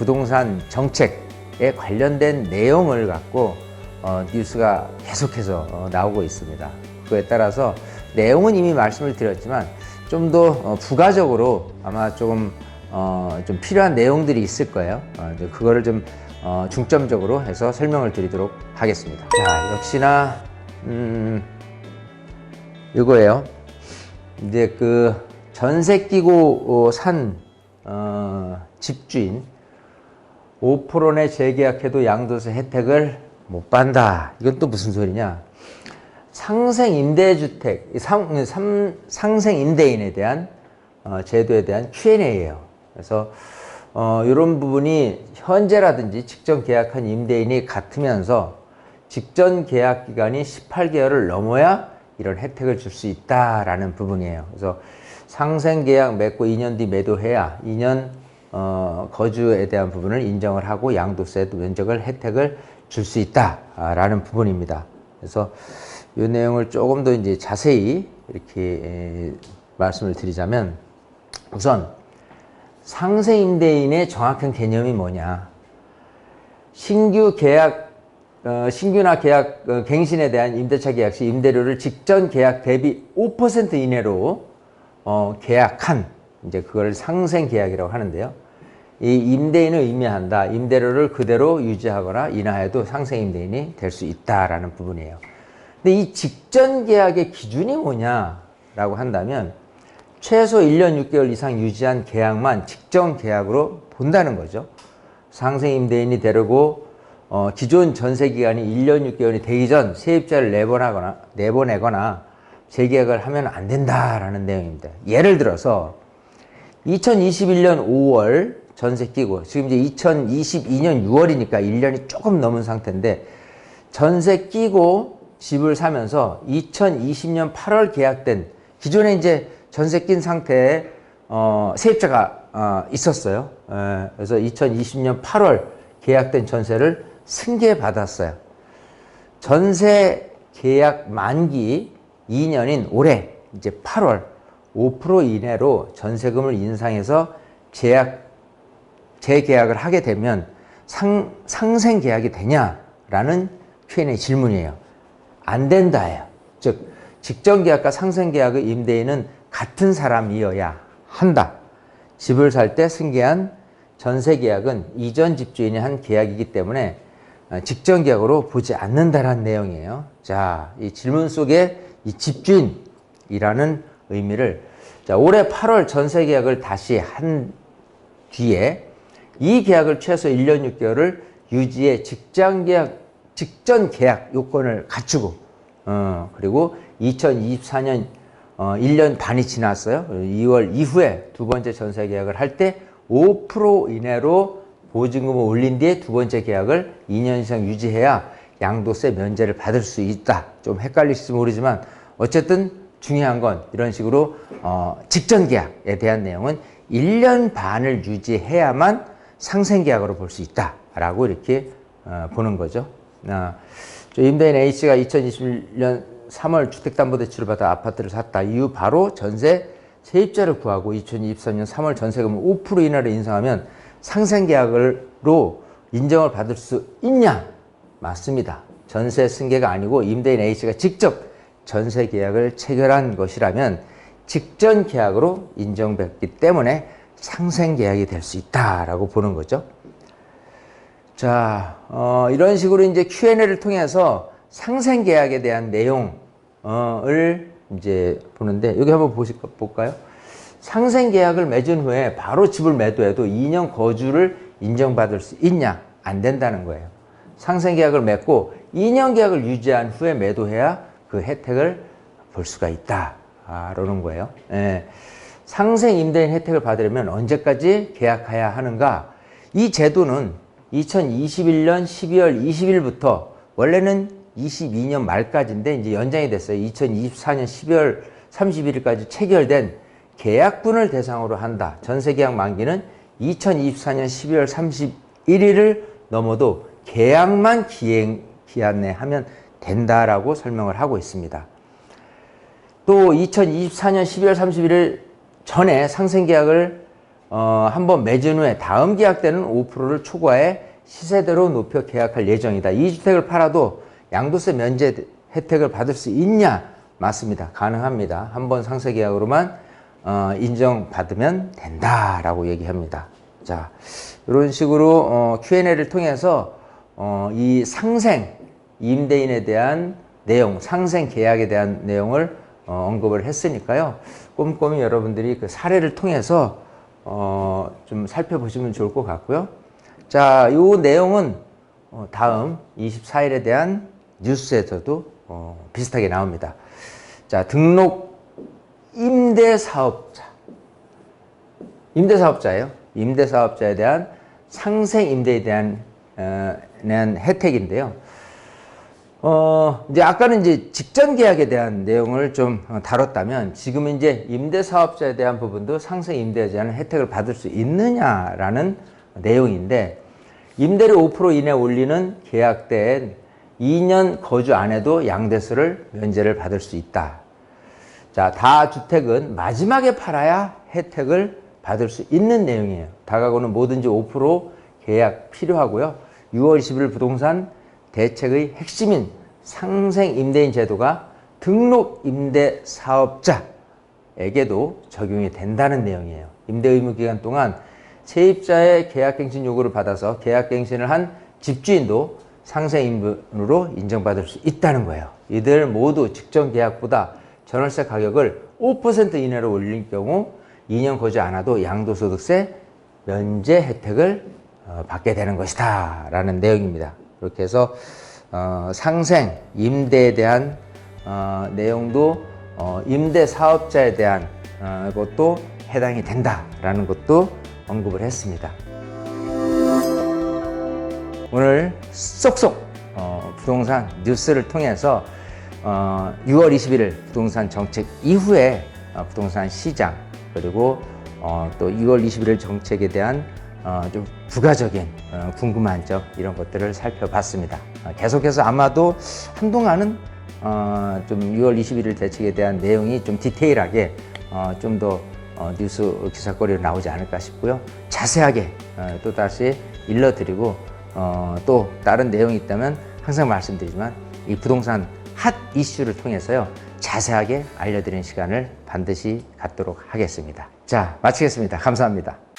부동산 정책에 관련된 내용을 갖고 어, 뉴스가 계속해서 어, 나오고 있습니다. 그에 따라서 내용은 이미 말씀을 드렸지만 좀 더 어, 부가적으로 아마 조금 어, 좀 필요한 내용들이 있을 거예요. 어, 이제 그거를 좀 어, 중점적으로 해서 설명을 드리도록 하겠습니다. 자, 역시나 음, 이거예요. 이제 그 전세 끼고 어, 산 어, 집주인 5%내 재계약해도 양도세 혜택을 못 받는다. 이건 또 무슨 소리냐? 상생 임대주택, 상, 삼- 상생 임대인에 대한 어, 제도에 대한 Q&A예요. 그래서 어, 이런 부분이 현재라든지 직전 계약한 임대인이 같으면서 직전 계약 기간이 18개월을 넘어야 이런 혜택을 줄 수 있다라는 부분이에요. 그래서 상생 계약 맺고 2년 뒤 매도해야 2년 어, 거주에 대한 부분을 인정을 하고 양도세 면적을 혜택을 줄 수 있다라는 부분입니다. 그래서 이 내용을 조금 더 이제 자세히 이렇게 에, 말씀을 드리자면 우선 상생 임대인의 정확한 개념이 뭐냐? 신규 계약 어, 신규나 계약 어, 갱신에 대한 임대차 계약 시 임대료를 직전 계약 대비 5% 이내로 어, 계약한 이제 그걸 상생 계약이라고 하는데요. 이 임대인을 의미한다. 임대료를 그대로 유지하거나 인하해도 상생 임대인이 될 수 있다라는 부분이에요. 근데 이 직전 계약의 기준이 뭐냐라고 한다면 최소 1년 6개월 이상 유지한 계약만 직전 계약으로 본다는 거죠. 상생 임대인이 되려고 어, 기존 전세 기간이 1년 6개월이 되기 전 세입자를 내보내거나 내보내거나 재계약을 하면 안 된다라는 내용입니다. 예를 들어서 2021년 5월 전세 끼고 지금 이제 2022년 6월이니까 1년이 조금 넘은 상태인데 전세 끼고 집을 사면서 2020년 8월 계약된 기존에 이제 전세 낀 상태에 어, 세입자가 어, 있었어요. 에, 그래서 2020년 8월 계약된 전세를 승계 받았어요. 전세 계약 만기 2년인 올해 이제 8월 5% 이내로 전세금을 인상해서 제약 재계약을 하게 되면 상, 상생 계약이 되냐라는 Q&A 질문이에요. 안 된다예요. 즉 직전 계약과 상생 계약의 임대인은 같은 사람이어야 한다. 집을 살 때 승계한 전세 계약은 이전 집주인이 한 계약이기 때문에 어, 직전 계약으로 보지 않는다라는 내용이에요. 자, 이 질문 속에 이 집주인이라는 의미를 자, 올해 8월 전세 계약을 다시 한 뒤에 이 계약을 최소 1년 6개월을 유지해 직장 계약 직전 계약 요건을 갖추고 어, 그리고 2024년 어, 1년 반이 지났어요. 2월 이후에 두 번째 전세 계약을 할 때 5% 이내로 보증금을 올린 뒤에 두 번째 계약을 2년 이상 유지해야 양도세 면제를 받을 수 있다. 좀 헷갈릴지 모르지만 어쨌든 중요한 건 이런 식으로 어, 직전 계약에 대한 내용은 1년 반을 유지해야만 상생 계약으로 볼 수 있다라고 이렇게 어, 보는 거죠. 임대인 A씨가 2021년 3월 주택담보대출을 받아 아파트를 샀다. 이후 바로 전세 세입자를 구하고 2023년 3월 전세금을 5% 이내로 인상하면 상생 계약으로 인정을 받을 수 있냐? 맞습니다. 전세 승계가 아니고 임대인 A씨가 직접 전세 계약을 체결한 것이라면 직전 계약으로 인정받기 때문에 상생 계약이 될 수 있다라고 보는 거죠. 자, 어, 이런 식으로 이제 Q&A를 통해서 상생 계약에 대한 내용을 이제 보는데 여기 한번 보실 볼까요? 상생 계약을 맺은 후에 바로 집을 매도해도 2년 거주를 인정받을 수 있냐? 안 된다는 거예요. 상생 계약을 맺고 2년 계약을 유지한 후에 매도해야 그 혜택을 볼 수가 있다. 아, 라는 거예요. 예. 상생 임대인 혜택을 받으려면 언제까지 계약해야 하는가? 이 제도는 2021년 12월 20일부터 원래는 22년 말까지인데 이제 연장이 됐어요. 2024년 12월 31일까지 체결된 계약분을 대상으로 한다. 전세 계약 만기는 2024년 12월 31일을 넘어도 계약만 기행 기한 내 하면 된다라고 설명을 하고 있습니다. 또 2024년 12월 31일 전에 상생 계약을 어, 한번 매진 후에 다음 계약 때는 5%를 초과해 시세대로 높여 계약할 예정이다. 이 주택을 팔아도 양도세 면제 혜택을 받을 수 있냐? 맞습니다. 가능합니다. 한번 상세 계약으로만 어, 인정받으면 된다라고 얘기합니다. 자, 이런 식으로 어, Q&A를 통해서 어, 이 상생 임대인에 대한 내용, 상생 계약에 대한 내용을 어, 언급을 했으니까요. 꼼꼼히 여러분들이 그 사례를 통해서 어, 좀 살펴보시면 좋을 것 같고요. 자, 이 내용은 어, 다음 24일에 대한 뉴스에서도 어, 비슷하게 나옵니다. 자, 등록 임대 사업자. 임대 사업자예요. 임대 사업자에 대한 상생 임대에 대한 어, 대한 혜택인데요. 어, 이제 아까는 이제 직전 계약에 대한 내용을 좀 어, 다뤘다면 지금은 이제 임대 사업자에 대한 부분도 상생 임대에 대한 혜택을 받을 수 있느냐라는 내용인데 임대료 5% 이내 올리는 계약된 2년 거주 안에도 양대수를 면제를 받을 수 있다. 자, 다주택은 마지막에 팔아야 혜택을 받을 수 있는 내용이에요. 다가구는 뭐든지 5% 계약 필요하고요. 6월 20일 부동산 대책의 핵심인 상생 임대인 제도가 등록 임대 사업자에게도 적용이 된다는 내용이에요. 임대 의무 기간 동안 세입자의 계약갱신 요구를 받아서 계약갱신을 한 집주인도 상생 임대인으로 인정받을 수 있다는 거예요. 이들 모두 직전 계약보다 전월세 가격을 5% 이내로 올릴 경우 2년 거주 않아도 양도소득세 면제 혜택을 어, 받게 되는 것이다 라는 내용입니다. 그렇게 해서 어, 상생, 임대에 대한 어, 내용도 어, 임대 사업자에 대한 어, 것도 해당이 된다라는 것도 언급을 했습니다. 오늘 쏙쏙 어, 부동산 뉴스를 통해서 어, 6월 21일 부동산 정책 이후에 어, 부동산 시장 그리고 어, 또 6월 21일 정책에 대한 어, 좀 부가적인 어, 궁금한 점 이런 것들을 살펴봤습니다. 어, 계속해서 아마도 한동안은 어, 좀 6월 21일 대책에 대한 내용이 좀 디테일하게 어, 좀더 어, 뉴스 기사거리로 나오지 않을까 싶고요. 자세하게 어, 또 다시 일러드리고 어, 또 다른 내용이 있다면 항상 말씀드리지만 이 부동산 핫 이슈를 통해서요 자세하게 알려드리는 시간을 반드시 갖도록 하겠습니다. 자 마치겠습니다. 감사합니다.